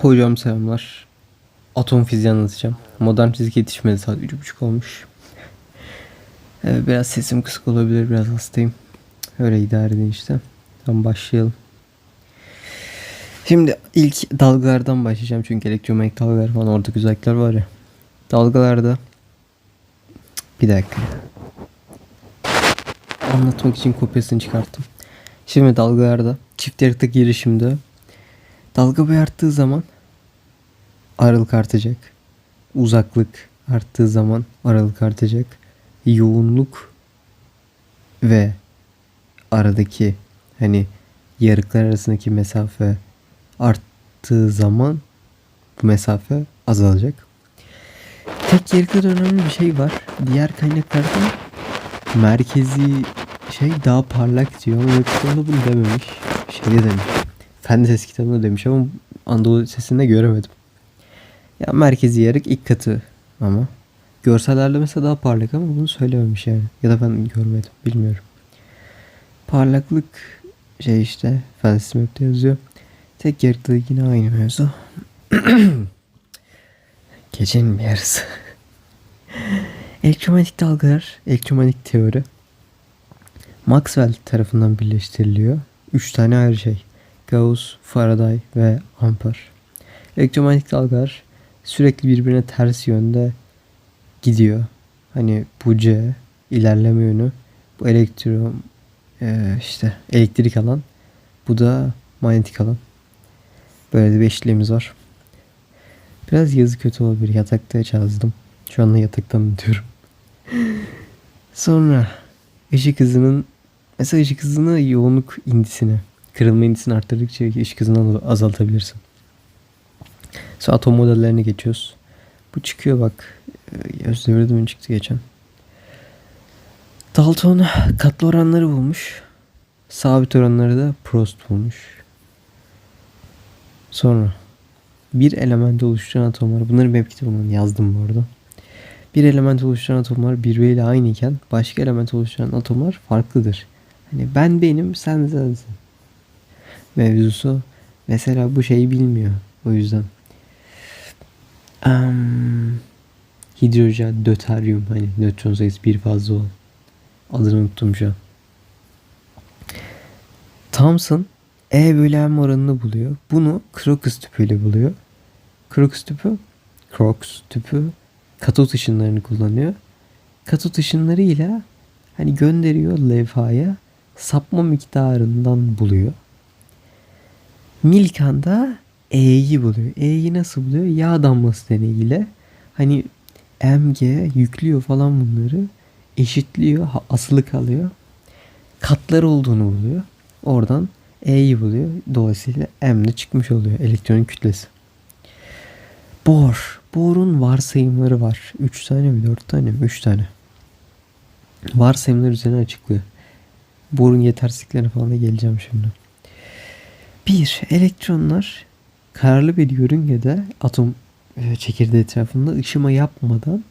Hocam selamlar. Atom fiziği anlatacağım. Modern fizik yetişmedi saat 3.30 olmuş. Ee, biraz sesim kısık olabilir, biraz hastayım. Öyle idare edin işte. Tamam başlayalım. Şimdi ilk dalgalardan başlayacağım çünkü elektromanyetik dalgalar falan orada güzellikler var ya. Dalgalarda bir dakika. Anlatmak için kopyasını çıkarttım. Şimdi dalgalarda çift yarıkta girişimde dalga boyu arttığı zaman aralık artacak. Uzaklık arttığı zaman aralık artacak. Yoğunluk ve aradaki hani yarıklar arasındaki mesafe arttığı zaman bu mesafe azalacak. Tek yarıkta önemli bir şey var. Diğer kaynaklarda merkezi şey daha parlak diyor ama Webster'da bunu dememiş. Şeyde demiş. Fen ses kitabında demiş ama Anadolu sesinde göremedim. Ya merkezi yarık ilk katı ama. Görsellerde mesela daha parlak ama bunu söylememiş yani. Ya da ben görmedim bilmiyorum. Parlaklık şey işte fen sesi map'te yazıyor. Tek yarıkta yine aynı mevzu. Gecenin bir yarısı. elektromanyetik dalgalar, elektromanyetik teori Maxwell tarafından birleştiriliyor. Üç tane ayrı şey. Gauss, Faraday ve Ampere. Elektromanyetik dalgalar sürekli birbirine ters yönde gidiyor. Hani bu C ilerleme yönü. Bu elektro e, işte elektrik alan. Bu da manyetik alan. Böyle de bir eşliğimiz var. Biraz yazı kötü olabilir. Yatakta çaldım. Şu anda yataktan diyorum. Sonra ışık hızının mesela ışık hızını yoğunluk indisini kırılma indisini arttırdıkça ışık hızını azaltabilirsin. Sonra atom modellerine geçiyoruz. Bu çıkıyor bak. Özdemir'de çıktı geçen. Dalton katlı oranları bulmuş. Sabit oranları da Prost bulmuş. Sonra bir element oluşturan atomlar. Bunları web kitabından yazdım bu arada. Bir element oluşturan atomlar birbiriyle aynı iken başka element oluşturan atomlar farklıdır. Hani ben benim sen sensin. Mevzusu mesela bu şeyi bilmiyor. O yüzden. Um, hidrojen, döteryum hani nötron sayısı bir fazla olan. Adını unuttum şu an. Thomson E bölü M oranını buluyor. Bunu Crookes tüpüyle buluyor. Crookes tüpü Crookes tüpü katot ışınlarını kullanıyor. Katot ışınlarıyla hani gönderiyor levhaya sapma miktarından buluyor. Milkan da E'yi buluyor. E'yi nasıl buluyor? Yağ damlası deneyiyle hani MG yüklüyor falan bunları eşitliyor, asılı kalıyor. Katlar olduğunu buluyor. Oradan E'yi buluyor. Dolayısıyla M çıkmış oluyor elektron kütlesi. Bohr. Bohr'un varsayımları var. 3 tane mi 4 tane mi? 3 tane. Varsayımlar üzerine açıklıyor. Bohr'un yetersizliklerine falan da geleceğim şimdi. 1. Elektronlar kararlı bir yörüngede atom e, çekirdeği etrafında ışıma yapmadan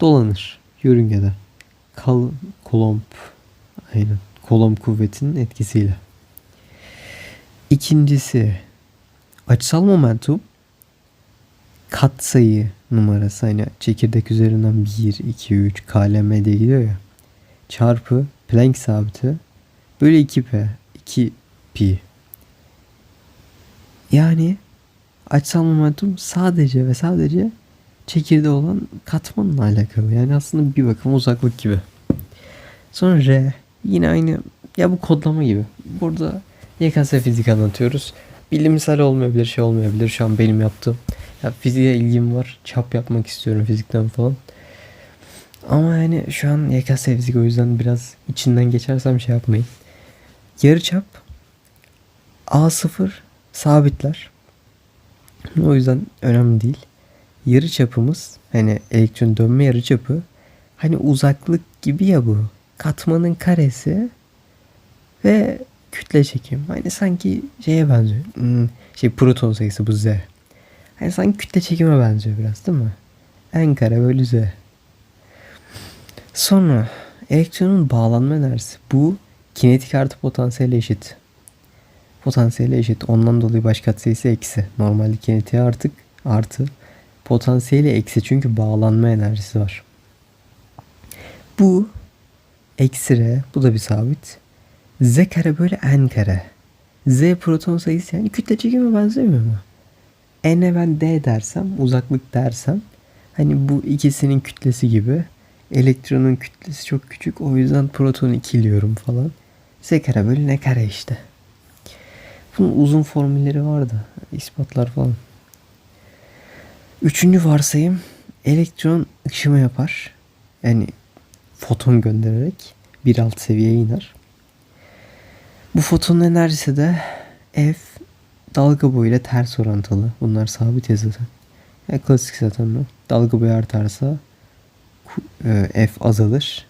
dolanır yörüngede. Kal Kolomb aynen Kolomb kuvvetinin etkisiyle. İkincisi açısal momentum katsayı numarası hani çekirdek üzerinden 1, 2, 3 KLM diye gidiyor ya. Çarpı Planck sabiti böyle 2P 2 pi. Yani açısal momentum sadece ve sadece çekirde olan katmanla alakalı. Yani aslında bir bakıma uzaklık gibi. Sonra R yine aynı ya bu kodlama gibi. Burada YKS fizik anlatıyoruz. Bilimsel olmayabilir, şey olmayabilir. Şu an benim yaptığım. Ya fiziğe ilgim var. Çap yapmak istiyorum fizikten falan. Ama yani şu an YKS fizik o yüzden biraz içinden geçersem şey yapmayın. Yarıçap A0 sabitler. O yüzden önemli değil. Yarı çapımız hani elektron dönme yarı çapı hani uzaklık gibi ya bu. Katmanın karesi ve kütle çekim. Hani sanki şeye benziyor. Hmm, şey proton sayısı bu Z. Hani sanki kütle çekime benziyor biraz değil mi? N kare bölü Z. Sonra elektronun bağlanma enerjisi. Bu kinetik artı potansiyel eşit. Potansiyeli eşit. Ondan dolayı baş katsayısı eksi. Normalde kinetiği artık artı. Potansiyeli eksi çünkü bağlanma enerjisi var. Bu eksi r. Bu da bir sabit. Z kare böyle n kare. Z proton sayısı yani kütle çekime benzemiyor mu? N'e ben D dersem, uzaklık dersem hani bu ikisinin kütlesi gibi. Elektronun kütlesi çok küçük. O yüzden protonu ikiliyorum falan. Z kare bölü ne kare işte. Bunun uzun formülleri var da ispatlar falan. Üçüncü varsayım elektron ışıma yapar. Yani foton göndererek bir alt seviyeye iner. Bu fotonun enerjisi de F dalga boyuyla ters orantılı. Bunlar sabit ya zaten. Ya klasik zaten bu. Dalga boyu artarsa e, F azalır.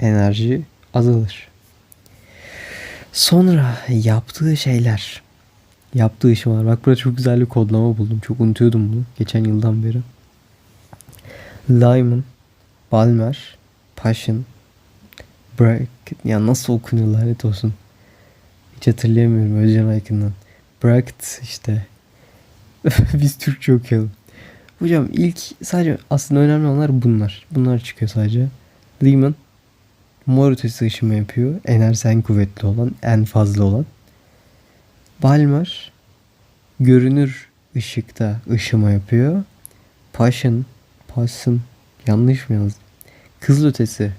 Enerji azalır. Sonra yaptığı şeyler. Yaptığı işim var. Bak burada çok güzel bir kodlama buldum. Çok unutuyordum bunu. Geçen yıldan beri. Lyman, Balmer, Passion, Break. Ya nasıl okunuyor lanet olsun. Hiç hatırlayamıyorum Özcan Aykın'dan. Bracket işte. Biz Türkçe okuyalım. Hocam ilk sadece aslında önemli olanlar bunlar. Bunlar çıkıyor sadece. Lehman mor ötesi ışıma yapıyor. Enerjisi en kuvvetli olan, en fazla olan. Balmer görünür ışıkta ışıma yapıyor. Passion, Passion yanlış mı yazdım? Kızıl ötesi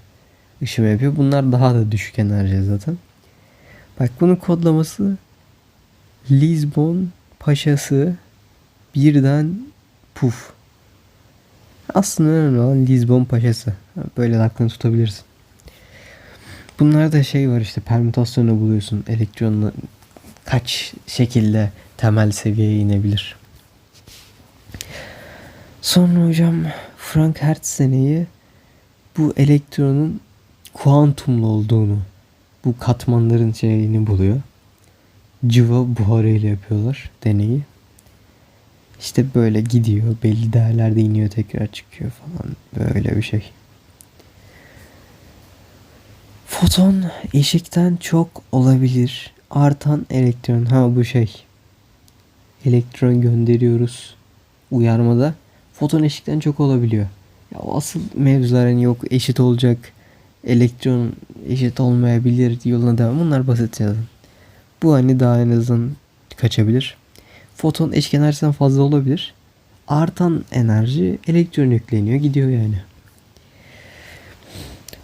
ışıma yapıyor. Bunlar daha da düşük enerji zaten. Bak bunun kodlaması Lisbon paşası birden puf. Aslında önemli olan Lisbon paşası. Böyle de aklını tutabilirsin. Bunlarda şey var işte permütasyonu buluyorsun. Elektronla kaç şekilde temel seviyeye inebilir. Sonra hocam Frank Hertz deneyi bu elektronun kuantumlu olduğunu, bu katmanların şeyini buluyor. Cıva buharı ile yapıyorlar deneyi. İşte böyle gidiyor. Belli değerlerde iniyor tekrar çıkıyor falan. Böyle bir şey. Foton eşikten çok olabilir. Artan elektron. Ha bu şey. Elektron gönderiyoruz. Uyarmada. Foton eşikten çok olabiliyor. Ya asıl mevzular hani yok eşit olacak. Elektron eşit olmayabilir yoluna devam. Bunlar basit zaten. Bu hani daha en azından kaçabilir. Foton eşik enerjisinden fazla olabilir. Artan enerji elektron yükleniyor gidiyor yani.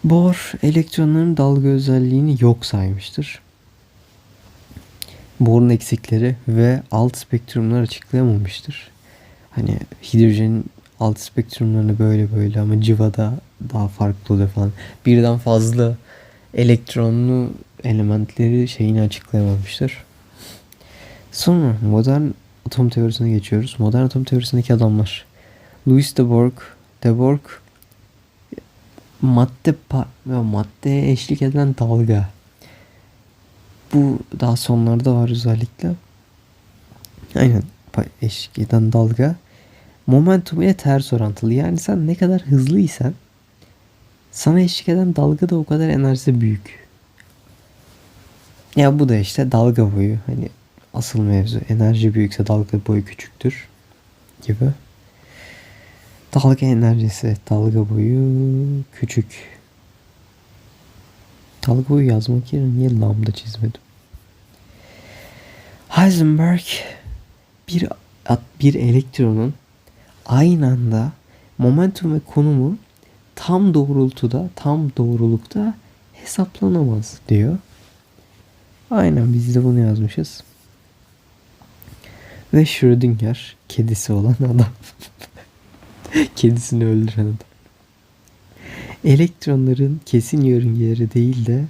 Bohr elektronların dalga özelliğini yok saymıştır. Bohr'un eksikleri ve alt spektrumlar açıklayamamıştır. Hani hidrojenin alt spektrumlarını böyle böyle ama civada daha farklı oluyor falan. Birden fazla elektronlu elementleri şeyini açıklayamamıştır. Sonra modern atom teorisine geçiyoruz. Modern atom teorisindeki adamlar. Louis de Borg, de Borg madde maddeye eşlik eden dalga. Bu daha sonlarda var özellikle. Aynen eşlik eden dalga momentum ile ters orantılı. Yani sen ne kadar hızlıysan sana eşlik eden dalga da o kadar enerjisi büyük. Ya bu da işte dalga boyu. Hani asıl mevzu. Enerji büyükse dalga boyu küçüktür gibi. Dalga enerjisi, dalga boyu küçük. Dalga boyu yazmak yerine niye lambda çizmedim? Heisenberg bir bir elektronun aynı anda momentum ve konumu tam doğrultuda, tam doğrulukta hesaplanamaz diyor. Aynen biz de bunu yazmışız. Ve Schrödinger kedisi olan adam. Kedisini öldüren adam. Elektronların kesin yörüngeleri değil de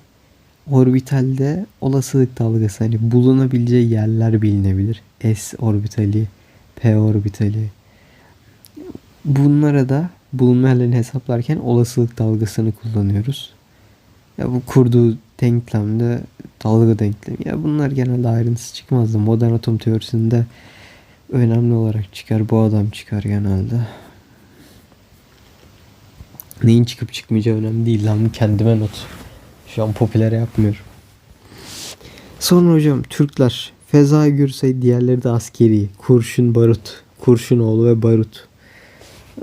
orbitalde olasılık dalgası hani bulunabileceği yerler bilinebilir. S orbitali, P orbitali. Bunlara da bulunma yerlerini hesaplarken olasılık dalgasını kullanıyoruz. Ya bu kurduğu denklemde dalga denklemi. Ya bunlar genelde ayrıntısı çıkmazdı. Modern atom teorisinde önemli olarak çıkar. Bu adam çıkar genelde. Neyin çıkıp çıkmayacağı önemli değil lan. Kendime not. Şu an popüler yapmıyorum. Sonra hocam Türkler Feza Gürsey diğerleri de askeri. Kurşun Barut. Kurşun oğlu ve Barut.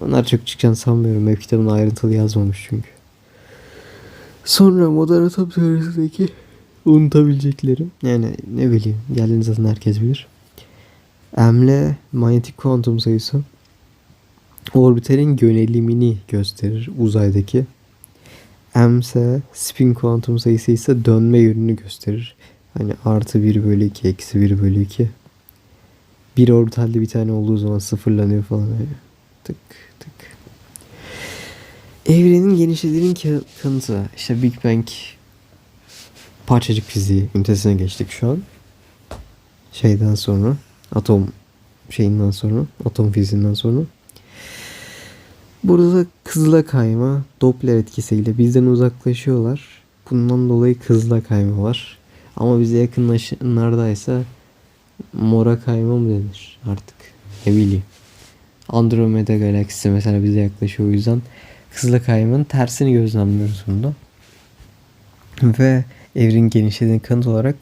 Onlar çok çıkacağını sanmıyorum. Ev kitabını ayrıntılı yazmamış çünkü. Sonra modern atom teorisindeki unutabileceklerim. Yani ne bileyim. Diğerlerini zaten herkes bilir. M'le manyetik kuantum sayısı orbitalin yönelimini gösterir uzaydaki. M ise spin kuantum sayısı ise dönme yönünü gösterir. Hani artı 1 bölü 2, eksi 1 bölü 2. Bir orbitalde bir tane olduğu zaman sıfırlanıyor falan. Öyle. Tık tık. Evrenin genişlediğinin ka- kanıtı. İşte Big Bang parçacık fiziği ünitesine geçtik şu an. Şeyden sonra atom şeyinden sonra atom fiziğinden sonra. Burada kızıla kayma Doppler etkisiyle bizden uzaklaşıyorlar. Bundan dolayı kızıla kayma var. Ama bize yakınlaşanlardaysa mora kayma mı denir artık ne bileyim. Andromeda galaksisi mesela bize yaklaşıyor o yüzden kızıla kaymanın tersini gözlemliyoruz bunda. Ve evrenin genişlediğini kanıt olarak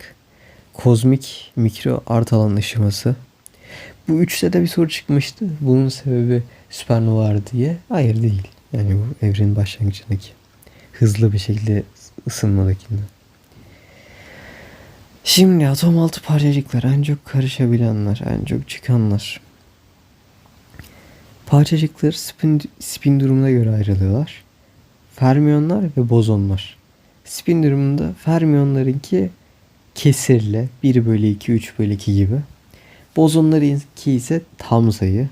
kozmik mikro art alan ışıması. Bu üçte de bir soru çıkmıştı. Bunun sebebi süpernovalar diye. Hayır değil. Yani bu evrenin başlangıcındaki. Hızlı bir şekilde ısınmadakinde. Şimdi atom altı parçacıklar çok karışabilenler, en çok çıkanlar. Parçacıklar spin, spin durumuna göre ayrılıyorlar. Fermiyonlar ve bozonlar. Spin durumunda fermiyonlarınki kesirle 1 bölü 2, 3 bölü 2 gibi. Bozonlarınki ise tam sayı.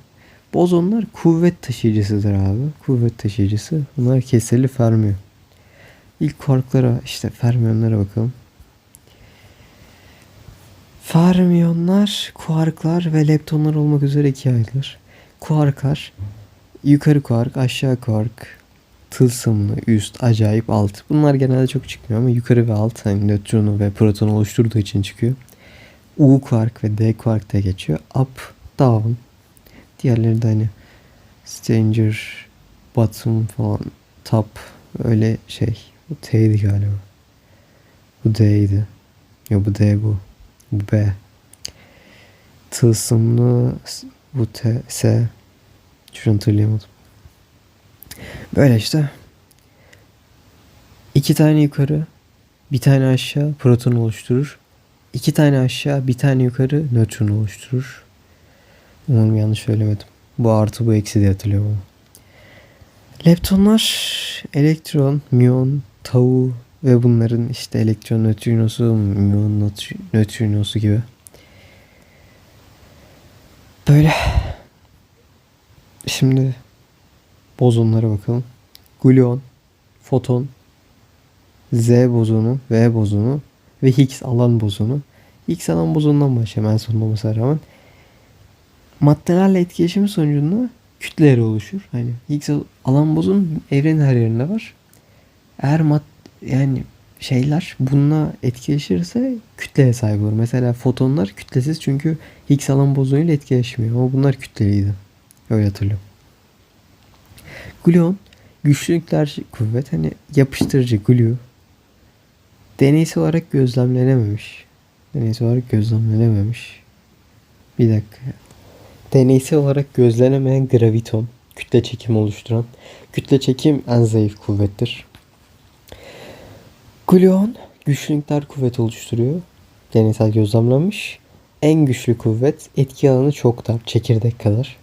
Bozonlar kuvvet taşıyıcısıdır abi. Kuvvet taşıyıcısı. Bunlar kesirli fermiyon. İlk kuarklara işte fermiyonlara bakalım. Fermiyonlar, kuarklar ve leptonlar olmak üzere ikiye ayrılır. Kuarklar yukarı kuark, aşağı kuark, tılsımlı, üst, acayip, alt. Bunlar genelde çok çıkmıyor ama yukarı ve alt hani nötronu ve protonu oluşturduğu için çıkıyor. U kuark ve D kuark da geçiyor. Up, down. Diğerleri de hani Stranger, Bottom falan, Top öyle şey. Bu T'ydi galiba. Bu D'ydi. Ya bu D bu. Bu B. Tılsımlı bu T, S. Şunu hatırlayamadım. Böyle işte. İki tane yukarı, bir tane aşağı proton oluşturur. İki tane aşağı, bir tane yukarı nötron oluşturur. Umarım yanlış söylemedim. Bu artı bu eksi diye hatırlıyorum ama. Leptonlar elektron, müyon, tau ve bunların işte elektron nötrinosu, nötr- nötrinosu gibi. Böyle. Şimdi bozonlara bakalım. Gluon, foton, Z bozonu, V bozonu ve Higgs alan bozonu. Higgs alan bozonundan başlayalım en son olmasına rağmen. Maddelerle etkileşim sonucunda kütleleri oluşur. Hani Higgs alan bozonu evrenin her yerinde var. Eğer mad yani şeyler bununla etkileşirse kütleye sahip olur. Mesela fotonlar kütlesiz çünkü Higgs alan bozonuyla etkileşmiyor. Ama bunlar kütleliydi. Öyle hatırlıyorum. Gluon güçlü nükleer kuvvet hani yapıştırıcı glue deneysel olarak gözlemlenememiş. Deneysel olarak gözlemlenememiş. Bir dakika. Deneysel olarak gözlenemeyen graviton kütle çekim oluşturan kütle çekim en zayıf kuvvettir. Gluon güçlü nükleer kuvvet oluşturuyor. Deneysel gözlemlenmiş. En güçlü kuvvet etki alanı çok dar. Çekirdek kadar.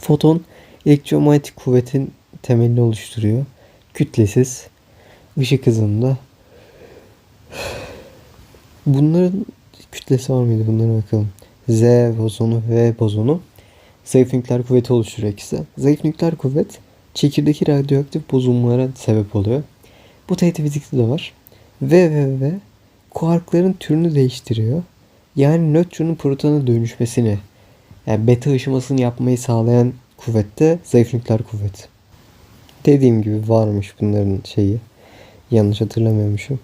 Foton elektromanyetik kuvvetin temelini oluşturuyor. Kütlesiz. ışık hızında. Bunların kütlesi var mıydı? Bunlara bakalım. Z bozonu ve bozonu zayıf nükleer kuvveti oluşturuyor ikisi. Zayıf nükleer kuvvet çekirdeki radyoaktif bozulmalara sebep oluyor. Bu tehdit fizikte de var. V ve V kuarkların türünü değiştiriyor. Yani nötronun protona dönüşmesini yani beta ışımasını yapmayı sağlayan kuvvette zayıf nükleer kuvvet. Dediğim gibi varmış bunların şeyi. Yanlış hatırlamıyormuşum.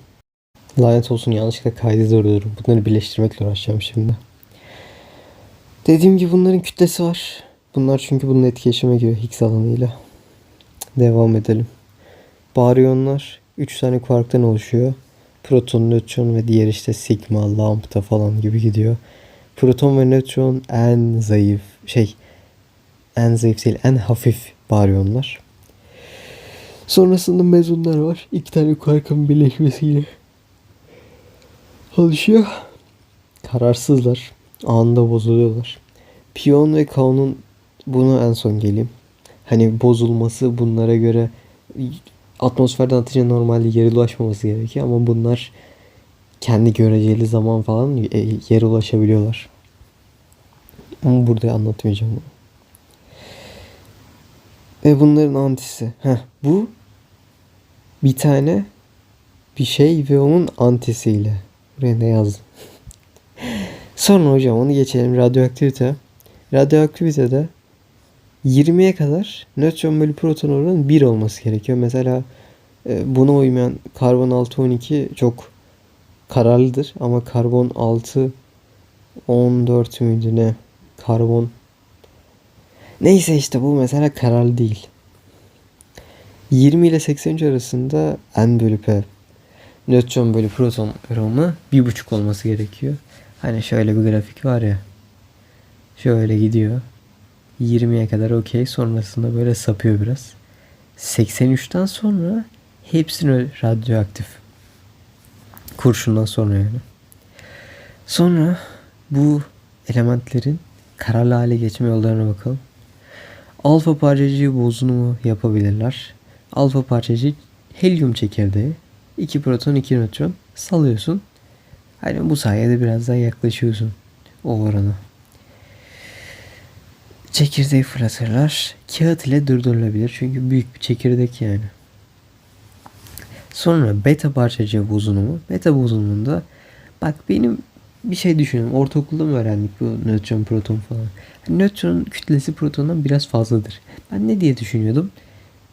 Lanet olsun yanlışlıkla kaydı durdururum. Bunları birleştirmekle uğraşacağım şimdi. Dediğim gibi bunların kütlesi var. Bunlar çünkü bunun etkileşime giriyor Higgs alanıyla. Devam edelim. Baryonlar 3 tane kuarktan oluşuyor. Proton, nötron ve diğer işte sigma, lambda falan gibi gidiyor. Proton ve nötron en zayıf şey en zayıf değil en hafif baryonlar. Sonrasında mezunlar var. İki tane kuarkın birleşmesiyle oluşuyor. Kararsızlar. Anında bozuluyorlar. Piyon ve kaonun bunu en son geleyim. Hani bozulması bunlara göre atmosferden atınca normalde yere ulaşmaması gerekiyor ama bunlar kendi göreceli zaman falan e, yere ulaşabiliyorlar. Ama burada anlatmayacağım bunu. Ve bunların antisi. Heh, bu bir tane bir şey ve onun antisiyle. Buraya ne yazdım? Sonra hocam onu geçelim radyoaktivite. Radyoaktivitede 20'ye kadar nötron bölü proton oranı 1 olması gerekiyor. Mesela e, buna uymayan karbon 612 çok kararlıdır ama karbon 6 14 müydü ne? Karbon Neyse işte bu mesela kararlı değil. 20 ile 83 arasında N bölü P nötron bölü proton oranı bir buçuk olması gerekiyor. Hani şöyle bir grafik var ya. Şöyle gidiyor. 20'ye kadar okey. Sonrasında böyle sapıyor biraz. 83'ten sonra hepsini radyoaktif. Kurşundan sonra yani. Sonra bu elementlerin kararlı hale geçme yollarına bakalım. Alfa parçacığı bozunumu yapabilirler. Alfa parçacığı helyum çekirdeği. 2 proton 2 nötron salıyorsun. Hani bu sayede biraz daha yaklaşıyorsun o orana. Çekirdeği fırlatırlar. Kağıt ile durdurulabilir. Çünkü büyük bir çekirdek yani. Sonra beta parçacığı bozunumu. Beta bozunumunda bak benim bir şey düşünüyorum. Ortaokulda mı öğrendik bu nötron proton falan? Yani nötron kütlesi protondan biraz fazladır. Ben ne diye düşünüyordum?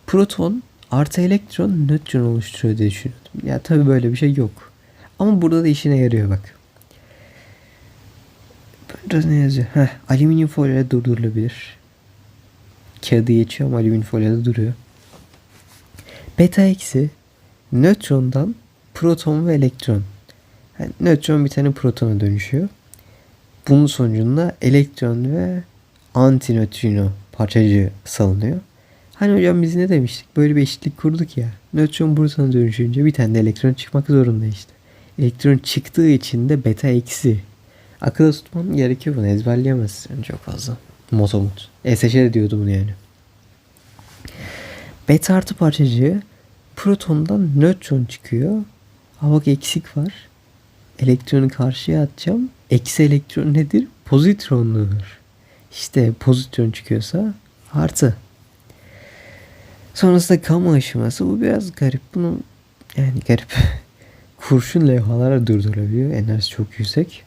Proton artı elektron nötron oluşturuyor diye düşünüyordum. Ya tabii böyle bir şey yok. Ama burada da işine yarıyor bak. Burada ne yazıyor? Heh, alüminyum folyoyla durdurulabilir. Kağıdı geçiyor ama alüminyum folyoda duruyor. Beta eksi nötrondan proton ve elektron. Yani nötron bir tane protona dönüşüyor. Bunun sonucunda elektron ve antinötrino parçacığı salınıyor. Hani hocam biz ne demiştik? Böyle bir eşitlik kurduk ya. Nötron protona dönüşünce bir tane de elektron çıkmak zorunda işte. Elektron çıktığı için de beta eksi. Akılda tutman gerekiyor bunu. Ezberleyemezsin çok fazla. Motomut. ESŞ'de diyordu bunu yani. Beta artı parçacığı protondan nötron çıkıyor. Ha bak eksik var. Elektronu karşıya atacağım. Eksi elektron nedir? Pozitronludur. İşte pozitron çıkıyorsa artı. Sonrasında kamu aşaması bu biraz garip. Bunu yani garip. Kurşun levhalara durdurabiliyor. Enerjisi çok yüksek.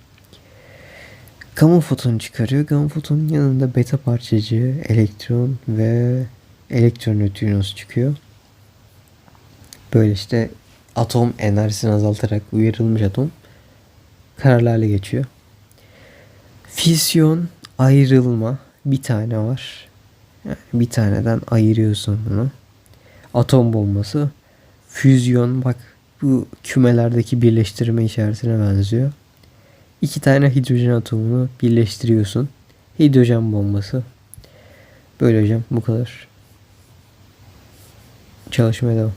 Gamma fotonu çıkarıyor. Gamma fotonun yanında beta parçacığı, elektron ve elektron nötrinos çıkıyor. Böyle işte atom enerjisini azaltarak uyarılmış atom kararlı hale geçiyor. Fisyon, ayrılma bir tane var. Yani bir taneden ayırıyorsun bunu. Atom bombası, füzyon bak bu kümelerdeki birleştirme işaretine benziyor. İki tane hidrojen atomunu birleştiriyorsun. Hidrojen bombası. Böyle hocam bu kadar. Çalışmaya devam.